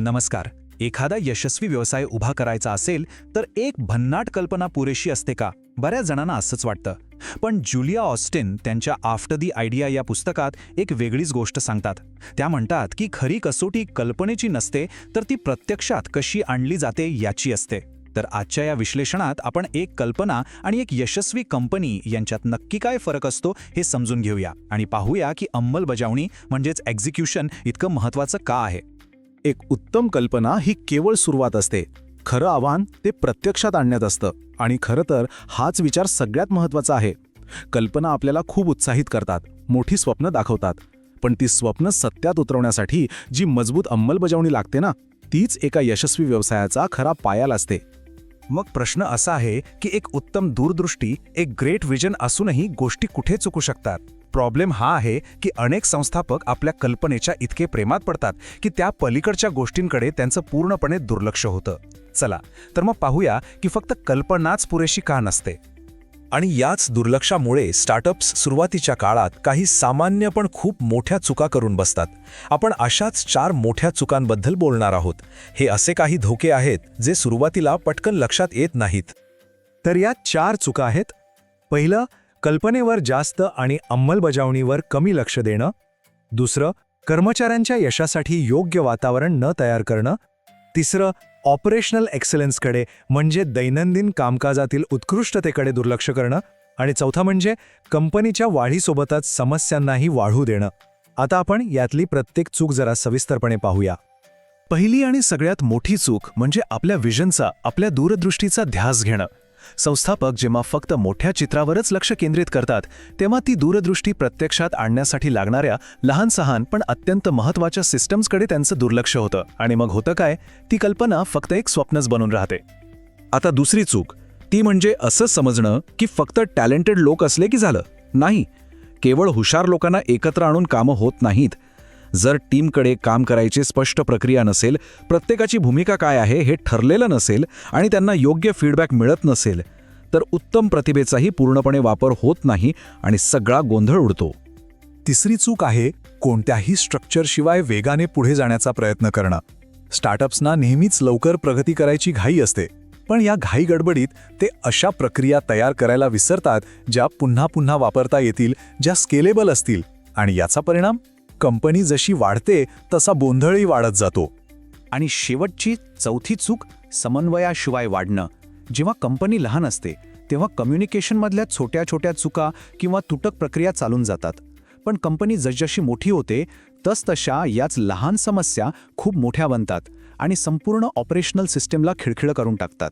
नमस्कार. एखादा यशस्वी व्यवसाय उभा करायचा असेल तर एक भन्नाट कल्पना पुरेशी असते का? बऱ्याच जणांना असंच वाटतं. पण जुलिया ऑस्टिन त्यांच्या आफ्टर दी आयडिया या पुस्तकात एक वेगळीच गोष्ट सांगतात. त्या म्हणतात की खरी कसोटी कल्पनेची नसते तर ती प्रत्यक्षात कशी आणली जाते याची असते. तर आजच्या या विश्लेषणात आपण एक कल्पना आणि एक यशस्वी कंपनी यांच्यात नक्की काय फरक असतो हे समजून घेऊया आणि पाहूया की अंमलबजावणी म्हणजेच एक्झिक्युशन इतकं महत्त्वाचं का आहे. एक उत्तम कल्पना ही केवळ सुरुवात असते. खरं आव्हान ते प्रत्यक्षात आणण्यात असतं. आणि खरं तर हाच विचार सगळ्यात महत्त्वाचा आहे. कल्पना आपल्याला खूप उत्साहित करतात मोठी स्वप्न दाखवतात. पण ती स्वप्न सत्यात उतरवण्यासाठी जी मजबूत अंमलबजावणी लागते ना तीच एका यशस्वी व्यवसायाचा खरा पायाल असते. मग प्रश्न असा आहे की एक उत्तम दूरदृष्टी एक ग्रेट विजन असूनही गोष्टी कुठे चुकू शकतात? प्रॉब्लेम हा आहे की अनेक संस्थापक आपल्या कल्पनेच्या इतके प्रेमात पडतात की त्या पलीकडच्या गोष्टींकडे त्यांचं पूर्णपणे दुर्लक्ष होतं. चला तर मग पाहूया की फक्त कल्पनाच पुरेशी का नसते? आणि याच दुर्लक्षामुळे स्टार्टअप्स सुरुवातीच्या काळात काही सामान्य पण खूप मोठ्या चुका करून बसतात. आपण अशाच चार मोठ्या चुकांबद्दल बोलणार आहोत. हे असे काही धोके आहेत जे सुरुवातीला पटकन लक्षात येत नाहीत. तर या चार चुका आहेत. पहिलं कल्पनेवर जास्त आणि अंमलबजावणीवर कमी लक्ष देणं. दुसरं कर्मचाऱ्यांच्या यशासाठी योग्य वातावरण न तयार करणं. तिसरं ऑपरेशनल एक्सलन्सकडे म्हणजे दैनंदिन कामकाजातील उत्कृष्टतेकडे दुर्लक्ष करणं. आणि चौथा म्हणजे कंपनीच्या वाढीसोबतच समस्यांनाही वाढू देणं. आता आपण यातली प्रत्येक चूक जरा सविस्तरपणे पाहूया. पहिली आणि सगळ्यात मोठी चूक म्हणजे आपल्या विजनचा आपल्या दूरदृष्टीचा ध्यास घेणं. संस्थापक जेव्हा फक्त मोठ्या चित्रावरच लक्ष केंद्रित करतात तेव्हा ती दूरदृष्टी प्रत्यक्षात आणण्यासाठी लागणाऱ्या लहान सहान पण अत्यंत महत्त्वाच्या सिस्टम्सकडे त्यांचं दुर्लक्ष होतं. आणि मग होतं काय? ती कल्पना फक्त एक स्वप्नच बनून राहते. आता दुसरी चूक. ती म्हणजे असं समजणं की फक्त टॅलेंटेड लोक असले की झालं? नाही. केवळ हुशार लोकांना एकत्र आणून कामं होत नाहीत. जर टीमकडे काम करायची स्पष्ट प्रक्रिया नसेल प्रत्येकाची भूमिका काय आहे हे ठरलेलं नसेल आणि त्यांना योग्य फीडबॅक मिळत नसेल तर उत्तम प्रतिभेचाही पूर्णपणे वापर होत नाही आणि सगळा गोंधळ उडतो. तिसरी चूक आहे कोणत्याही स्ट्रक्चरशिवाय वेगाने पुढे जाण्याचा प्रयत्न करणं. स्टार्टअप्सना नेहमीच लवकर प्रगती करायची घाई असते पण या घाई गडबडीत ते अशा प्रक्रिया तयार करायला विसरतात ज्या पुन्हा पुन्हा वापरता येतील ज्या स्केलेबल असतील आणि याचा परिणाम कंपनी जशी वाढते तसा गोंधळही वाढत जातो. आणि शेवटची चौथी चूक समन्वयाशिवाय वाढणं. जेव्हा कंपनी लहान असते तेव्हा कम्युनिकेशनमधल्या छोट्या छोट्या चुका किंवा तुटक प्रक्रिया चालून जातात. पण कंपनी जसजशी मोठी होते तसतशा याच लहान समस्या खूप मोठ्या बनतात आणि संपूर्ण ऑपरेशनल सिस्टीमला खिळखिळ करून टाकतात.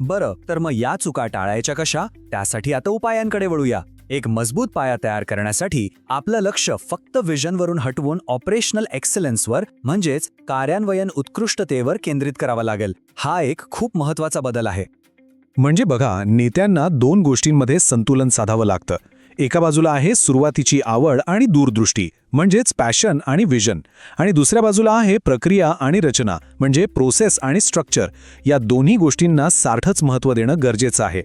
बरं तर मग या चुका टाळायच्या कशा? त्यासाठी आता उपायांकडे वळूया. एक मजबूत पाया तयार करण्यासाठी आपलं लक्ष फक्त विजनवरून हटवून ऑपरेशनल एक्सलन्सवर म्हणजेच कार्यान्वयन उत्कृष्टतेवर केंद्रित करावा लागेल. हा एक खूप महत्त्वाचा बदल आहे. म्हणजे बघा नेत्यांना दोन गोष्टींमध्ये संतुलन साधावं लागतं. एका बाजूला आहे सुरुवातीची आवड आणि दूरदृष्टी म्हणजेच पॅशन आणि विजन. आणि दुसऱ्या बाजूला आहे प्रक्रिया आणि रचना म्हणजे प्रोसेस आणि स्ट्रक्चर. या दोन्ही गोष्टींना सारखंच महत्त्व देणं गरजेचं आहे.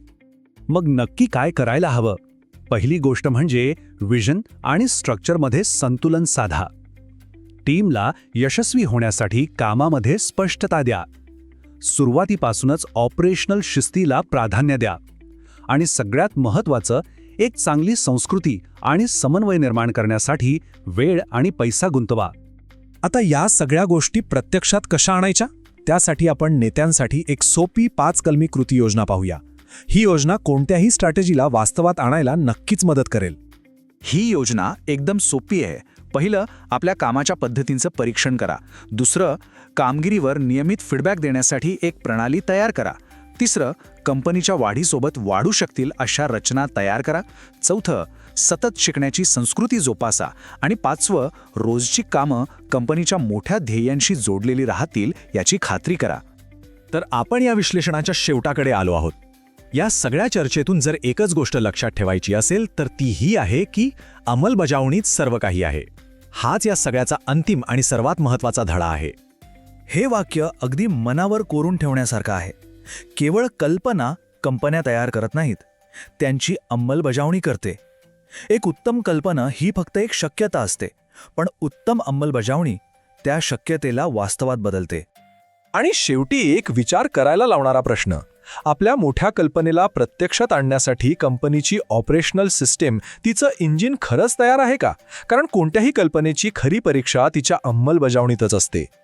मग नक्की काय करायला हवं? पहिली गोष्ट म्हणजे विजन आणि स्ट्रक्चरमध्ये संतुलन साधा. टीमला यशस्वी होण्यासाठी कामामध्ये स्पष्टता द्या. सुरुवातीपासूनच ऑपरेशनल शिस्तीला प्राधान्य द्या. आणि सगळ्यात महत्त्वाचं एक चांगली संस्कृती आणि समन्वय निर्माण करण्यासाठी वेळ आणि पैसा गुंतवा. आता या सगळ्या गोष्टी प्रत्यक्षात कशा आणायच्या? त्यासाठी आपण नेत्यांसाठी एक सोपी पाच कलमी कृती योजना पाहूया. ही योजना कोणत्याही स्ट्रॅटेजीला वास्तवात आणायला नक्कीच मदत करेल. ही योजना एकदम सोपी आहे. पहिलं आपल्या कामाच्या पद्धतींचं परीक्षण करा. दुसरं कामगिरीवर नियमित फीडबॅक देण्यासाठी एक प्रणाली तयार करा. तिसरं कंपनीच्या वाढीसोबत वाढू शकतील अशा रचना तयार करा. चौथं सतत शिकण्याची संस्कृती जोपासा. आणि पाचवं रोजची कामं कंपनीच्या मोठ्या ध्येयांशी जोडलेली राहतील याची खात्री करा. तर आपण या विश्लेषणाच्या शेवटाकडे आलो आहोत. या सगळ्या चर्चेतून जर एकच गोष्ट लक्षात ठेवायची असेल तर ती ही आहे की अंमलबजावणीच सर्व काही आहे. हाच या सगळ्याचा अंतिम आणि सर्वात महत्त्वाचा धडा आहे. हे वाक्य अगदी मनावर कोरून ठेवण्यासारखं आहे. केवळ कल्पना कंपन्या तयार करत नाहीत त्यांची अंमलबजावणी करते. एक उत्तम कल्पना ही फक्त एक शक्यता असते पण उत्तम अंमलबजावणी त्या शक्यतेला वास्तवात बदलते. आणि शेवटी एक विचार करायला लावणारा प्रश्न आपल्या मोठ्या कल्पनेला प्रत्यक्षात आणण्यासाठी कंपनीची ऑपरेशनल सिस्टीम तिचं इंजिन खरंच तयार आहे का? कारण कोणत्याही कल्पनेची खरी परीक्षा तिच्या अंमलबजावणीतच असते.